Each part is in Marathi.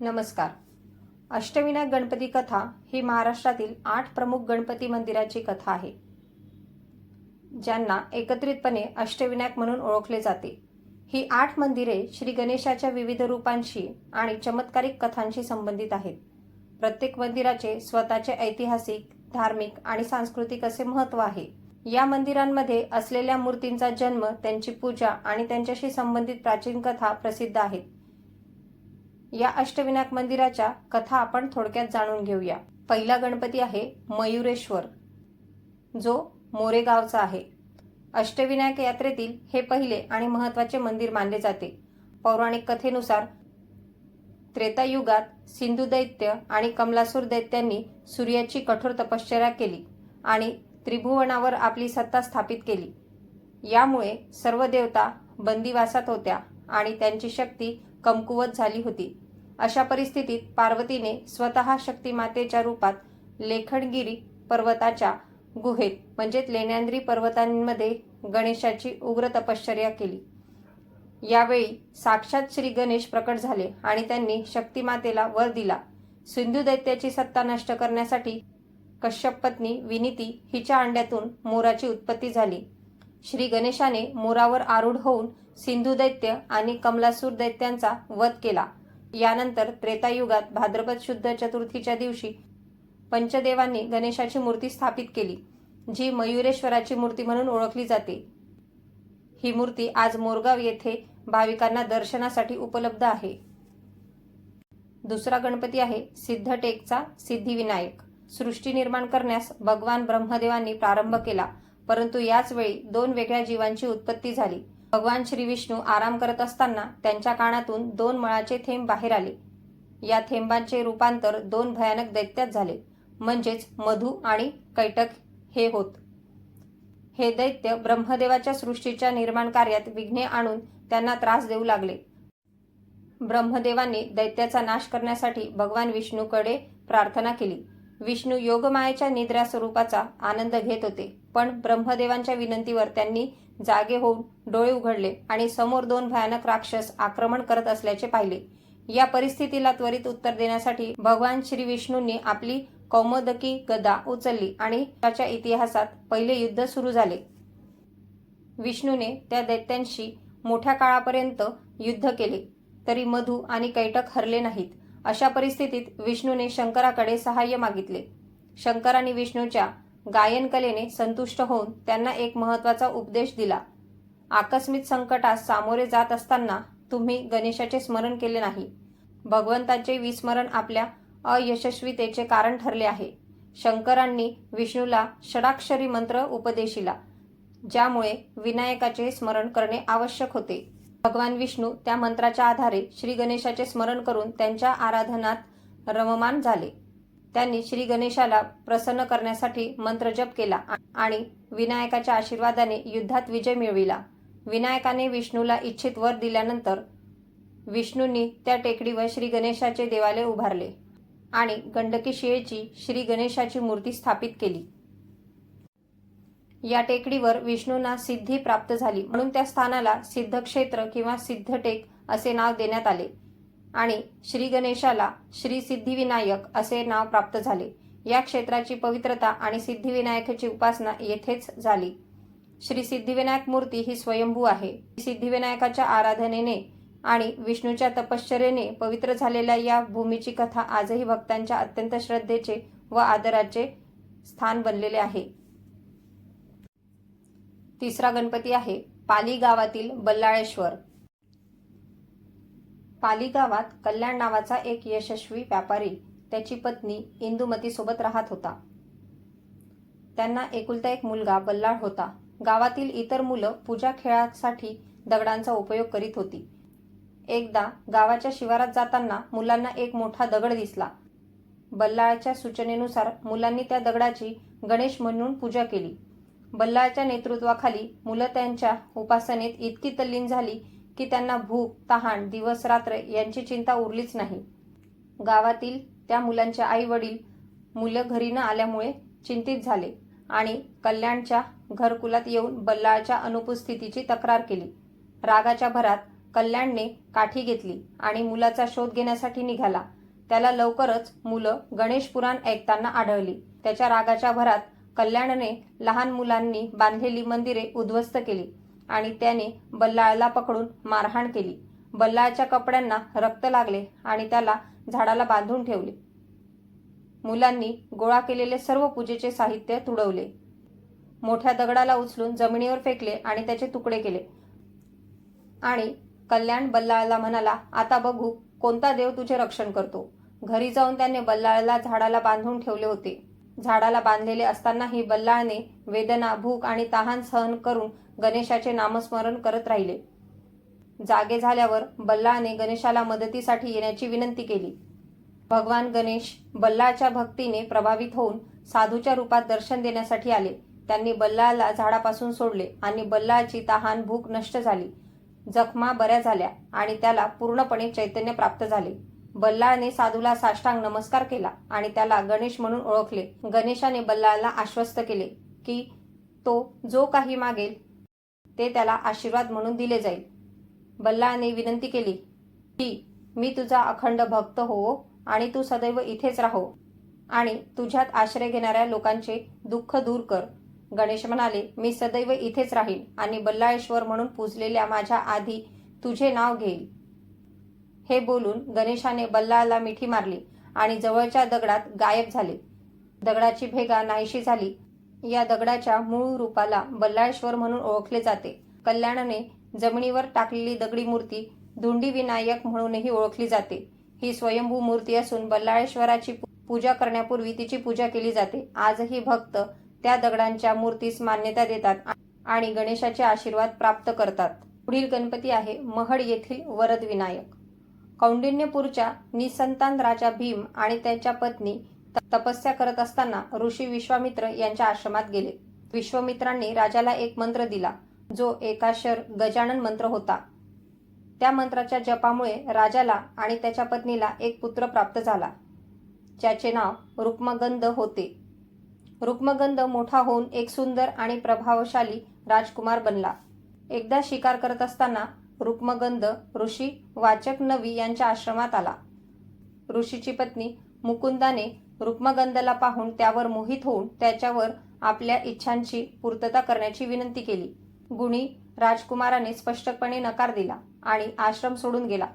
नमस्कार. अष्टविनायक गणपती कथा ही महाराष्ट्रातील आठ प्रमुख गणपती मंदिराची कथा आहे. ज्यांना एकत्रितपणे अष्टविनायक म्हणून ओळखले जाते. ही आठ मंदिरे श्री गणेशाच्या विविध रूपांशी आणि चमत्कारिक कथांशी संबंधित आहेत. प्रत्येक मंदिराचे स्वतःचे ऐतिहासिक धार्मिक आणि सांस्कृतिक असे महत्त्व आहे. या मंदिरांमध्ये असलेल्या मूर्तींचा जन्म त्यांची पूजा आणि त्यांच्याशी संबंधित प्राचीन कथा प्रसिद्ध आहेत. या अष्टविनायक मंदिराच्या कथा आपण थोडक्यात जाणून घेऊया. पहिला गणपती आहे मयुरेश्वर जो मोरेगावचा आहे. अष्टविनायक यात्रेतील हे पहिले आणि महत्त्वाचे मंदिर मानले जाते. पौराणिक कथेनुसार त्रेतायुगात सिंधू दैत्य आणि कमलासूर दैत्यांनी सूर्याची कठोर तपश्चर्या केली आणि त्रिभुवनावर आपली सत्ता स्थापित केली. यामुळे सर्व देवता बंदिवासात होत्या आणि त्यांची शक्ती कमकुवत झाली होती. अशा परिस्थितीत पार्वतीने स्वतः शक्तिमातेच्या रूपात लेखणगिरी पर्वताच्या गुहेत म्हणजेच लेण्यांद्री पर्वतांमध्ये गणेशाची उग्र तपश्चर्या केली. यावेळी साक्षात श्री गणेश प्रकट झाले आणि त्यांनी शक्तिमातेला वर दिला. सिंधू दैत्याची सत्ता नष्ट करण्यासाठी कश्यप पत्नी विनिती हिच्या अंड्यातून मोराची उत्पत्ती झाली. श्री गणेशाने मोरावर आरूढ होऊन सिंधू दैत्य आणि कमलासूर दैत्यांचा वध केला. यानंतर त्रेतायुगात भाद्रपद शुद्ध चतुर्थीच्या दिवशी पंचदेवांनी गणेशाची मूर्ती स्थापित केली जी मयुरेश्वराची मूर्ती म्हणून ओळखली जाते. ही मूर्ती आज मोरगाव येथे भाविकांना दर्शनासाठी उपलब्ध आहे. दुसरा गणपती आहे सिद्धटेकचा सिद्धिविनायक. सृष्टी निर्माण करण्यास भगवान ब्रह्मदेवांनी प्रारंभ केला. परंतु याच वेळी दोन वेगळ्या जीवांची उत्पत्ती झाली. भगवान श्री विष्णू आराम करत असताना त्यांच्या कानातून दोन मळाचे थेंब बाहेर आले. या थेंबांचे रूपांतर दोन भयानक दैत्यात झाले. म्हणजेच मधु आणि कैटक हे होत. हे दैत्य ब्रह्मदेवाच्या सृष्टीच्या निर्माण कार्यात विघ्ने आणून त्यांना त्रास देऊ लागले. ब्रह्मदेवांनी दैत्याचा नाश करण्यासाठी भगवान विष्णूकडे प्रार्थना केली. विष्णू योगमायेच्या निद्रा स्वरूपाचा आनंद घेत होते. पण ब्रह्मदेवांच्या विनंतीवर त्यांनी जागे होऊन डोळे उघडले आणि समोर दोन भयानक राक्षस आक्रमण करत असल्याचे पाहिले. या परिस्थितीला त्वरित उत्तर देण्यासाठी भगवान श्री विष्णूंनी आपली कौमोदकी गदा उचलली आणि त्याच्या इतिहासात पहिले युद्ध सुरू झाले. विष्णूने त्या दैत्यांशी मोठ्या काळापर्यंत युद्ध केले. तरी मधू आणि कैटक हरले नाहीत. अशा परिस्थितीत विष्णूने शंकराकडे सहाय्य मागितले. शंकराने विष्णूच्या गायन कलेने संतुष्ट होऊन त्यांना एक महत्त्वाचा उपदेश दिला. आकस्मिक संकटास सामोरे जात असताना तुम्ही गणेशाचे स्मरण केले नाही. भगवंताचे विस्मरण आपल्या अयशस्वीतेचे कारण ठरले आहे. शंकरांनी विष्णूला षडाक्षरी मंत्र उपदेशिला ज्यामुळे विनायकाचे स्मरण करणे आवश्यक होते. भगवान विष्णू त्या मंत्राच्या आधारे श्री गणेशाचे स्मरण करून त्यांच्या आराधनात रममान झाले. त्यांनी श्री गणेशाला प्रसन्न करण्यासाठी मंत्रजप केला आणि विनायकाच्या आशीर्वादाने युद्धात विजय मिळविला. विनायकाने विष्णूला इच्छित वर दिल्यानंतर विष्णूंनी त्या टेकडीवर श्री गणेशाचे देवालय उभारले आणि गंडकी शिळेची श्री गणेशाची मूर्ती स्थापित केली. या टेकडीवर विष्णूंना सिद्धी प्राप्त झाली. म्हणून त्या स्थानाला सिद्धक्षेत्र किंवा सिद्धटेक असे नाव देण्यात आले. आणि श्री गणेशाला श्री सिद्धिविनायक असे नाव प्राप्त झाले. या क्षेत्राची पवित्रता आणि सिद्धिविनायकाची उपासना येथेच झाली. श्री सिद्धिविनायक मूर्ती ही स्वयंभू आहे. सिद्धिविनायकाच्या आराधनेने आणि विष्णूच्या तपश्चर्येने पवित्र झालेल्या या भूमीची कथा आजही भक्तांच्या अत्यंत श्रद्धेचे व आदराचे स्थान बनलेले आहे. तिसरा गणपती आहे पाली गावातील बल्लाळेश्वर. पाली गावात कल्याण नावाचा एक यशस्वी व्यापारी त्याची पत्नी इंदुमतीसोबत राहत होता. त्यांना एकुलता एक मुलगा बल्लाळ होता. गावातील इतर मुलं पूजा खेळासाठी दगडांचा उपयोग करीत होती. एकदा गावाच्या शिवारात जाताना मुलांना एक मोठा दगड दिसला. बल्लाळच्या सूचनेनुसार मुलांनी त्या दगडाची गणेश म्हणून पूजा केली. बल्लाळच्या नेतृत्वाखाली मुलं त्यांच्या उपासनेत इतकी तल्लीन झाली की त्यांना भूक तहान दिवस रात्र यांची चिंता उरलीच नाही. गावातील त्या मुलांचे आई वडील मुलं घरी न आल्यामुळे चिंतित झाले आणि कल्याणच्या घरकुलात येऊन बल्लाळच्या अनुपस्थितीची तक्रार केली. रागाच्या भरात कल्याणने काठी घेतली आणि मुलाचा शोध घेण्यासाठी निघाला. त्याला लवकरच मुलं गणेश पुराण ऐकताना आढळली. त्याच्या रागाच्या भरात कल्याणने लहान मुलांनी बांधलेली मंदिरे उद्ध्वस्त केली आणि त्याने बल्लाळला पकडून मारहाण केली. बल्लाळच्या कपड्यांना रक्त लागले आणि त्याला झाडाला बांधून ठेवले. मुलांनी गोळा केलेले सर्व पूजेचे साहित्य तुडवले. मोठ्या दगडाला उचलून जमिनीवर फेकले आणि त्याचे तुकडे केले. आणि कल्याण बल्लाळला म्हणाला आता बघू कोणता देव तुझे रक्षण करतो. घरी जाऊन त्याने बल्लाळला झाडाला बांधून ठेवले होते. झाडाला बांधलेले असतानाही बल्लाळने वेदना भूक आणि तहान सहन करून गणेशाचे नामस्मरण करत राहिले. जागे झाल्यावर बल्लाळने गणेशाला मदतीसाठी येण्याची विनंती केली. भगवान गणेश बल्लाळच्या भक्तीने प्रभावित होऊन साधूच्या रूपात दर्शन देण्यासाठी आले. त्यांनी बल्लाळला झाडापासून सोडले आणि बल्लाळची तहान भूक नष्ट झाली. जखमा बऱ्या झाल्या आणि त्याला पूर्णपणे चैतन्य प्राप्त झाले. बल्लाळने साधूला साष्टांग नमस्कार केला आणि त्याला गणेश म्हणून ओळखले. गणेशाने बल्लाळला आश्वस्त केले की तो जो काही मागेल ते त्याला आशीर्वाद म्हणून दिले जाईल. बल्लाळने विनंती केली की मी तुझा अखंड भक्त हो आणि तू सदैव इथेच राहो आणि तुझ्यात आश्रय घेणाऱ्या लोकांचे दुःख दूर कर. गणेश म्हणाले मी सदैव इथेच राहील आणि बल्लाळेश्वर म्हणून पूजलेल्या माझ्या आधी तुझे नाव घेईल. हे बोलून गणेशाने बल्लाला मिठी मारली आणि जवळच्या दगडात गायब झाले. दगडाची भेगा नाहीशी झाली. या दगडाच्या मूळ रूपाला बल्लाळेश्वर म्हणून ओळखले जाते. कल्याणने जमिनीवर टाकलेली दगडी मूर्ती धुंडी विनायक म्हणूनही ओळखली जाते. ही स्वयंभू मूर्ती असून बल्लाळेश्वराची पूजा करण्यापूर्वी तिची पूजा केली जाते. आजही भक्त त्या दगडांच्या मूर्तीस मान्यता देतात आणि गणेशाचे आशीर्वाद प्राप्त करतात. पुढील गणपती आहे महड येथील वरद विनायक कौंडिन्यपूरच्या निसंतान राजा भीम आणि त्यांच्या पत्नी त- तपस्या करत असताना ऋषी विश्वामित्र यांच्या आश्रमात गेले. विश्वामित्रांनी राजाला एक मंत्र दिला जो एकाशर गजानन मंत्र होता. त्या मंत्राच्या जपामुळे राजाला आणि त्याच्या पत्नीला एक पुत्र प्राप्त झाला ज्याचे नाव रुक्मगंध होते. रुक्मगंध मोठा होऊन एक सुंदर आणि प्रभावशाली राजकुमार बनला. एकदा शिकार करत असताना रुक्मगंध ऋषी वाचक नवी यांच्या आश्रमात आला. ऋषीची पत्नी मुकुंदाने रुक्मगंधला पाहून त्यावर मोहित होऊन त्याच्यावर आपल्या इच्छांची पूर्तता करण्याची विनंती केली. गुणी राजकुमाराने स्पष्टपणे नकार दिला आणि आश्रम सोडून गेला.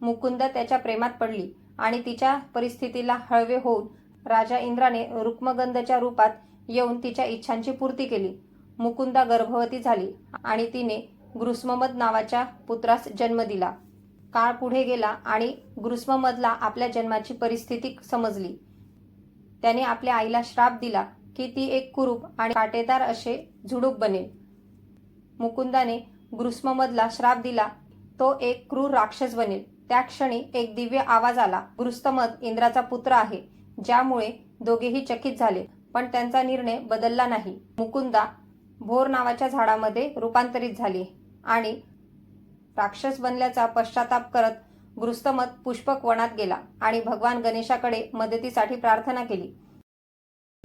मुकुंद त्याच्या प्रेमात पडली आणि तिच्या परिस्थितीला हळवे होऊन राजा इंद्राने रुक्मगंधच्या रूपात येऊन तिच्या इच्छांची पूर्ती केली. मुकुंदा गर्भवती झाली आणि तिने गृस्ममद नावाच्या पुत्रास जन्म दिला. काळ पुढे गेला आणि गृस्ममदला आपल्या जन्माची परिस्थिती समजली. त्याने आपल्या आईला श्राप दिला की ती एक कुरूप आणि काटेदार असे झुडूप बनेल. मुकुंदाने गृस्ममदला श्राप दिला तो एक क्रूर राक्षस बनेल. त्या क्षणी एक दिव्य आवाज आला गृस्तमद इंद्राचा पुत्र आहे. ज्यामुळे दोघेही चकित झाले पण त्यांचा निर्णय बदलला नाही. मुकुंदा भोर नावाच्या झाडामध्ये रूपांतरित झाली. आणि राक्षस बनल्याचा पश्चाताप करत गृस्तमत पुष्पक वनात गेला आणि भगवान गणेशाकडे मदतीसाठी प्रार्थना केली.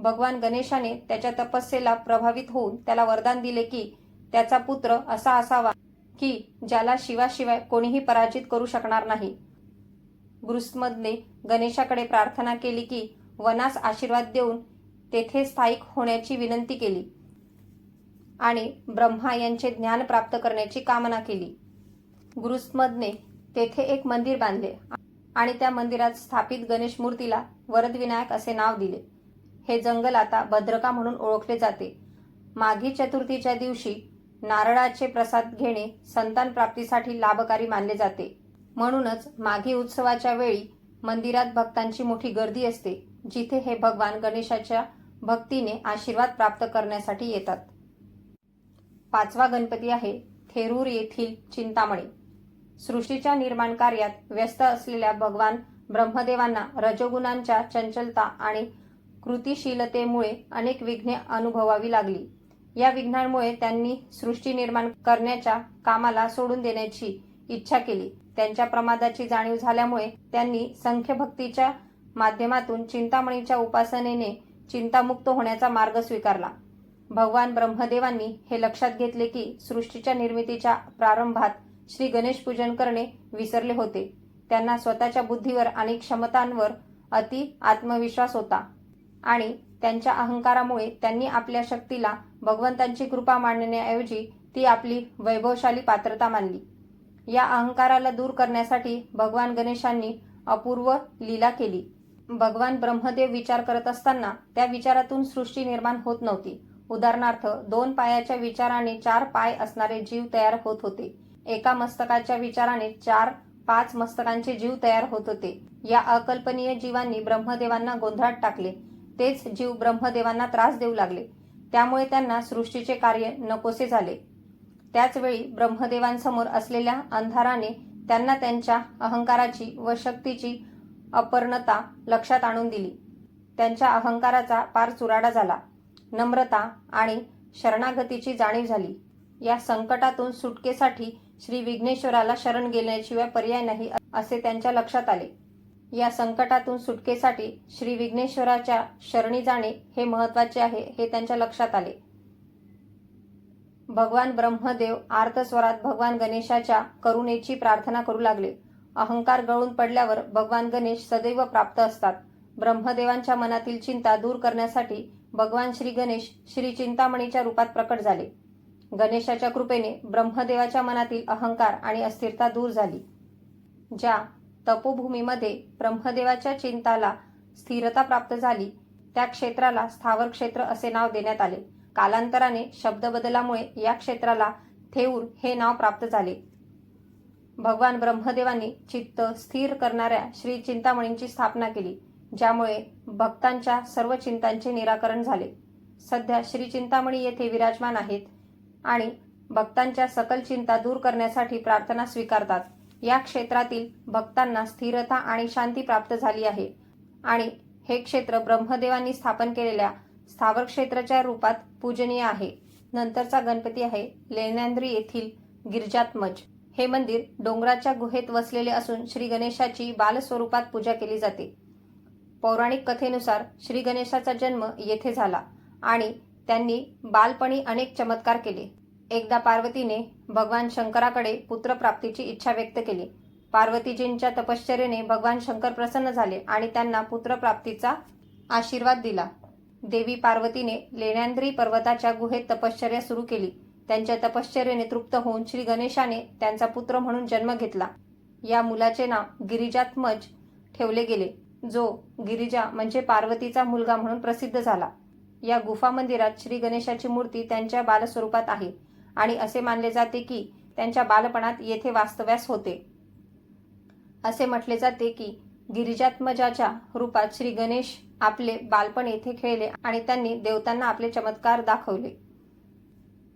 भगवान गणेशाने त्याच्या तपस्येला प्रभावित होऊन त्याला वरदान दिले की त्याचा पुत्र असा असावा की ज्याला शिवाशिवाय कोणीही पराजित करू शकणार नाही. गृस्मदने गणेशाकडे प्रार्थना केली की वनास आशीर्वाद देऊन तेथे स्थायिक होण्याची विनंती केली. आणि ब्रह्मा यांचे ज्ञान प्राप्त करण्याची कामना केली. गुरुस्मदने तेथे एक मंदिर बांधले आणि त्या मंदिरात स्थापित गणेश मूर्तीला वरदविनायक असे नाव दिले. हे जंगल आता भद्रका म्हणून ओळखले जाते. माघी चतुर्थीच्या दिवशी नारळाचे प्रसाद घेणे संतान प्राप्तीसाठी लाभकारी मानले जाते. म्हणूनच माघी उत्सवाच्या वेळी मंदिरात भक्तांची मोठी गर्दी असते जिथे हे भगवान गणेशाच्या भक्तीने आशीर्वाद प्राप्त करण्यासाठी येतात. पाचवा गणपती आहे थेरूर येथील चिंतामणी. सृष्टीच्या निर्माण कार्यात व्यस्त असलेल्या भगवान ब्रह्मदेवांना रजोगुणांच्या चंचलता आणि कृतिशीलतेमुळे अनेक विघ्ने अनुभवावी लागली. या विघ्नांमुळे त्यांनी सृष्टी निर्माण करण्याच्या कामाला सोडून देण्याची इच्छा केली. त्यांच्या प्रमादाची जाणीव झाल्यामुळे त्यांनी संख्यभक्तीच्या माध्यमातून चिंतामणीच्या उपासनेने चिंतामुक्त होण्याचा मार्ग स्वीकारला. भगवान ब्रह्मदेवांनी हे लक्षात घेतले की सृष्टीच्या निर्मितीच्या प्रारंभात श्री गणेश पूजन करणे विसरले होते. त्यांना स्वतःच्या बुद्धीवर आणि क्षमतांवर अति आत्मविश्वास होता. आणि त्यांच्या अहंकारामुळे त्यांनी आपल्या शक्तीला भगवंतांची कृपा मानण्याऐवजी ती आपली वैभवशाली पात्रता मानली. या अहंकाराला दूर करण्यासाठी भगवान गणेशांनी अपूर्व लीला केली. भगवान ब्रह्मदेव विचार करत असताना त्या विचारातून सृष्टी निर्माण होत नव्हती. उदाहरणार्थ दोन पायाच्या विचाराने चार पाय असणारे जीव तयार होत होते. एका मस्तकाच्या विचाराने चार पाच मस्तकांचे जीव तयार होत होते. या अकल्पनीय जीवांनी ब्रह्मदेवांना गोंधळात टाकले. तेच जीव ब्रह्मदेवांना त्रास देऊ लागले. त्यामुळे त्यांना सृष्टीचे कार्य नकोसे झाले. त्याचवेळी ब्रह्मदेवांसमोर असलेल्या अंधाराने त्यांना त्यांच्या अहंकाराची व शक्तीची अपर्णता लक्षात आणून दिली. त्यांच्या अहंकाराचा पार चुराडा झाला. नम्रता आणि शरणागतीची जाणीव झाली. या संकटातून सुटकेसाठी श्री विघ्नेश्वराला शरण गेल्याशिवाय पर्याय नाही असे त्यांच्या लक्षात आले. या संकटातून सुटकेसाठी श्री विघ्नेश्वराच्या शरणी जाणे हे महत्त्वाचे आहे हे त्यांच्या लक्षात आले. भगवान ब्रह्मदेव आर्तस्वरात भगवान गणेशाच्या करुणेची प्रार्थना करू लागले. अहंकार गळून पडल्यावर भगवान गणेश सदैव प्राप्त असतात. ब्रह्मदेवांच्या मनातील चिंता दूर करण्यासाठी भगवान श्री गणेश श्री चिंतामणीच्या रूपात प्रकट झाले. गणेशाच्या कृपेने ब्रह्मदेवाच्या मनातील अहंकार आणि अस्थिरता दूर झाली ज्या तपोभूमीमध्ये ब्रह्मदेवाच्या चिंताला स्थिरता प्राप्त झाली त्या क्षेत्राला स्थावर क्षेत्र असे नाव देण्यात आले. कालांतराने शब्द बदलामुळे या क्षेत्राला थेऊर हे नाव प्राप्त झाले. भगवान ब्रह्मदेवांनी चित्त स्थिर करणाऱ्या श्री चिंतामणींची स्थापना केली ज्यामुळे भक्तांच्या सर्व चिंतांचे निराकरण झाले. सध्या श्री चिंतामणी येथे विराजमान आहेत आणि भक्तांच्या सकल चिंता दूर करण्यासाठी प्रार्थना स्वीकारतात. या क्षेत्रातील भक्तांना स्थिरता आणि शांती प्राप्त झाली आहे आणि हे क्षेत्र ब्रह्मदेवांनी स्थापन केलेल्या स्थावर क्षेत्राच्या रूपात पूजनीय आहे. नंतरचा गणपती आहे लेण्याद्री येथील गिरजात्मज हे मंदिर डोंगराच्या गुहेत वसलेले असून श्री गणेशाची बालस्वरूपात पूजा केली जाते. पौराणिक कथेनुसार श्री गणेशाचा जन्म येथे झाला आणि त्यांनी बालपणी अनेक चमत्कार केले. एकदा पार्वतीने भगवान शंकराकडे पुत्रप्राप्तीची इच्छा व्यक्त केली. पार्वतीजींच्या तपश्चर्येने भगवान शंकर प्रसन्न झाले आणि त्यांना पुत्रप्राप्तीचा आशीर्वाद दिला. देवी पार्वतीने लेण्याद्री पर्वताच्या गुहेत तपश्चर्या सुरू केली. त्यांच्या तपश्चर्येने तृप्त होऊन श्री गणेशाने त्यांचा पुत्र म्हणून जन्म घेतला. या मुलाचे नाव गिरिजात्मज ठेवले गेले. जो गिरिजा म्हणजे पार्वतीचा मुलगा म्हणून प्रसिद्ध झाला. या गुफा मंदिरात श्री गणेशाची मूर्ती त्यांच्या बालस्वरूपात आहे आणि असे मानले जाते की त्यांच्या बालपणात येथे वास्तव्यास होते. असे म्हटले जाते की गिरिजात्मजाच्या रूपात श्री गणेश आपले बालपण येथे खेळले आणि त्यांनी देवतांना आपले चमत्कार दाखवले.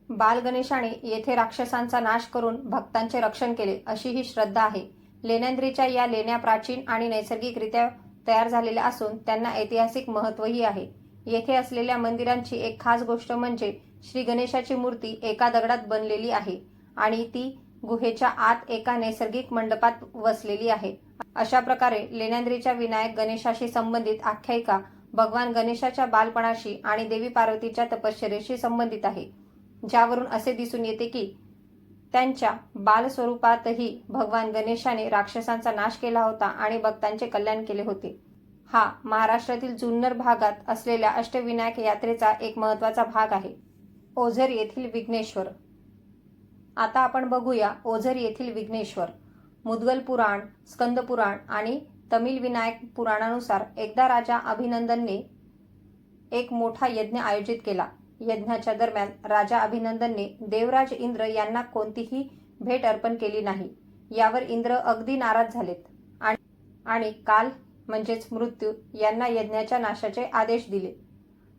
बाल गणेशाने येथे राक्षसांचा नाश करून भक्तांचे रक्षण केले अशी ही श्रद्धा आहे. लेण्याद्रीच्या या लेण्या प्राचीन आणि नैसर्गिकरित्या तयार झालेल्या असून त्यांना ऐतिहासिक महत्वही आहे. येथे असलेल्या मंदिरांची एक खास गोष्ट म्हणजे श्री गणेशाची मूर्ती एका दगडात बनलेली आहे आणि ती गुहेच्या आत एका नैसर्गिक मंडपात वसलेली आहे. अशा प्रकारे लेण्याद्रीच्या विनायक गणेशाशी संबंधित आख्यायिका भगवान गणेशाच्या बालपणाशी आणि देवी पार्वतीच्या तपश्चर्येशी संबंधित आहे. ज्यावरून असे दिसून येते की त्यांच्या बालस्वरूपातही भगवान गणेशाने राक्षसांचा नाश केला होता आणि भक्तांचे कल्याण केले होते. हा महाराष्ट्रातील जुन्नर भागात असलेल्या अष्टविनायक यात्रेचा एक महत्त्वाचा भाग आहे. ओझर येथील विघ्नेश्वर. आता आपण बघूया ओझर येथील विघ्नेश्वर. मुद्गल पुराण स्कंद पुराण आणि तमिल विनायक पुराणानुसार एकदा राजा अभिनंदनने एक मोठा यज्ञ आयोजित केला. यज्ञाच्या दरम्यान राजा अभिनंदनने देवराज इंद्र यांना कोणतीही भेट अर्पण केली नाही. यावर इंद्र अगदी नाराज झालेत. आणि आणि काल म्हणजेच मृत्यू यांना यज्ञाच्या नाशाचे आदेश दिले.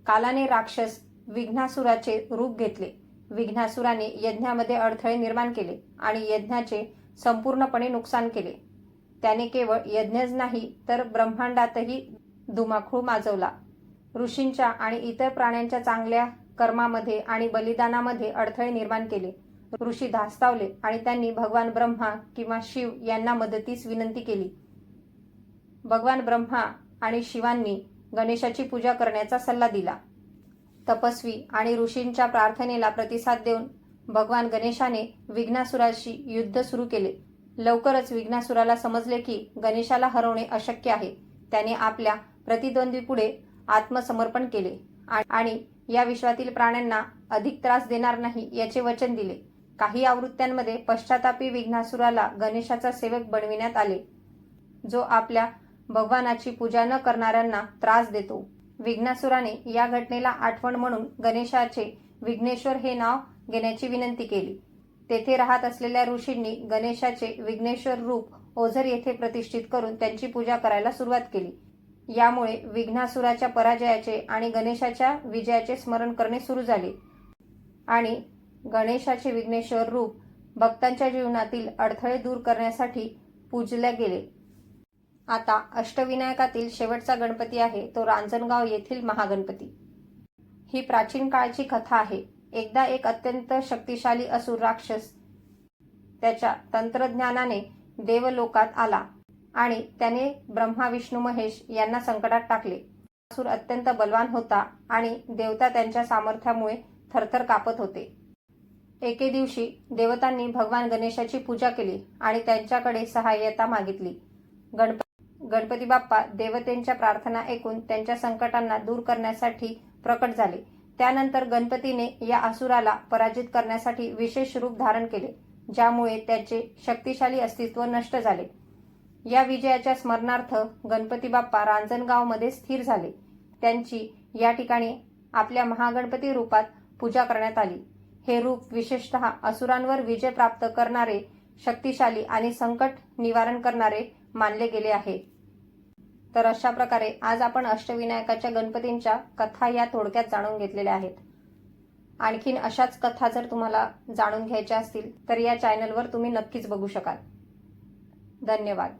कालाने राक्षस विघ्नासुराचे रूप घेतले. विघ्नासुराने यज्ञामध्ये अडथळे निर्माण केले आणि यज्ञाचे संपूर्णपणे नुकसान केले. त्याने केवळ यज्ञच नाही तर ब्रह्मांडातही धुमाकूळ माजवला. ऋषींच्या आणि इतर प्राण्यांच्या चांगल्या कर्मामध्ये आणि बलिदानामध्ये अडथळे निर्माण केले. ऋषी धास्तावले आणि त्यांनी भगवान ब्रह्मा किंवा शिव यांना मदतीस विनंती केली. भगवान ब्रह्मा आणि शिवांनी गणेशाची पूजा करण्याचा सल्ला दिला. तपस्वी आणि ऋषींच्या प्रार्थनेला प्रतिसाद देऊन भगवान गणेशाने विघ्नासुराशी युद्ध सुरू केले. लवकरच विघ्नासुराला समजले की गणेशाला हरवणे अशक्य आहे. त्याने आपल्या प्रतिद्वंद्वीपुढे आत्मसमर्पण केले. आणि या विश्वातील प्राण्यांना अधिक त्रास देणार नाही याचे वचन दिले. काही आवृत्त्यांमध्ये पश्चातापी विघ्नासुराला गणेशाचा सेवक बनविण्यात आले जो आपल्या भगवानाची पूजा न करणाऱ्यांना त्रास देतो. विघ्नासुराने या घटनेला आठवण म्हणून गणेशाचे विघ्नेश्वर हे नाव घेण्याची विनंती केली. तेथे राहत असलेल्या ऋषींनी गणेशाचे विघ्नेश्वर रूप ओझर येथे प्रतिष्ठित करून त्यांची पूजा करायला सुरुवात केली. यामुळे विघ्नासुराच्या पराजयाचे आणि गणेशाच्या विजयाचे स्मरण करणे सुरू झाले. आणि गणेशाचे विघ्नेश्वर रूप भक्तांच्या जीवनातील अडथळे दूर करण्यासाठी पूजल्या गेले. आता अष्टविनायकातील शेवटचा गणपती आहे तो रांजणगाव येथील महागणपती. ही प्राचीन काळची कथा आहे. एकदा एक अत्यंत शक्तिशाली असुर राक्षस त्याच्या तंत्रज्ञानाने देवलोकात आला. आणि त्याने ब्रह्मा विष्णू महेश यांना संकटात टाकले. असुर अत्यंत बलवान होता आणि देवता त्यांच्या सामर्थ्यामुळे थरथर कापत होते. एके दिवशी देवतांनी भगवान गणेशाची पूजा केली आणि त्यांच्याकडे सहाय्यता मागितली. गणप गणपती बाप्पा देवतेंच्या प्रार्थना ऐकून त्यांच्या संकटांना दूर करण्यासाठी प्रकट झाले. त्यानंतर गणपतीने या असुराला पराजित करण्यासाठी विशेष रूप धारण केले ज्यामुळे त्याचे शक्तिशाली अस्तित्व नष्ट झाले. या विजयाच्या स्मरणार्थ गणपती बाप्पा रांजणगावमध्ये स्थिर झाले. त्यांची या ठिकाणी आपल्या महागणपती रूपात पूजा करण्यात आली. हे रूप विशेषतः असुरांवर विजय प्राप्त करणारे शक्तिशाली आणि संकट निवारण करणारे मानले गेले आहे. तर अशा प्रकारे आज आपण अष्टविनायकाच्या गणपतींच्या कथा या थोडक्यात जाणून घेतलेल्या आहेत. आणखीन अशाच कथा जर तुम्हाला जाणून घ्यायच्या असतील तर या चॅनलवर तुम्ही नक्कीच बघू शकाल. धन्यवाद.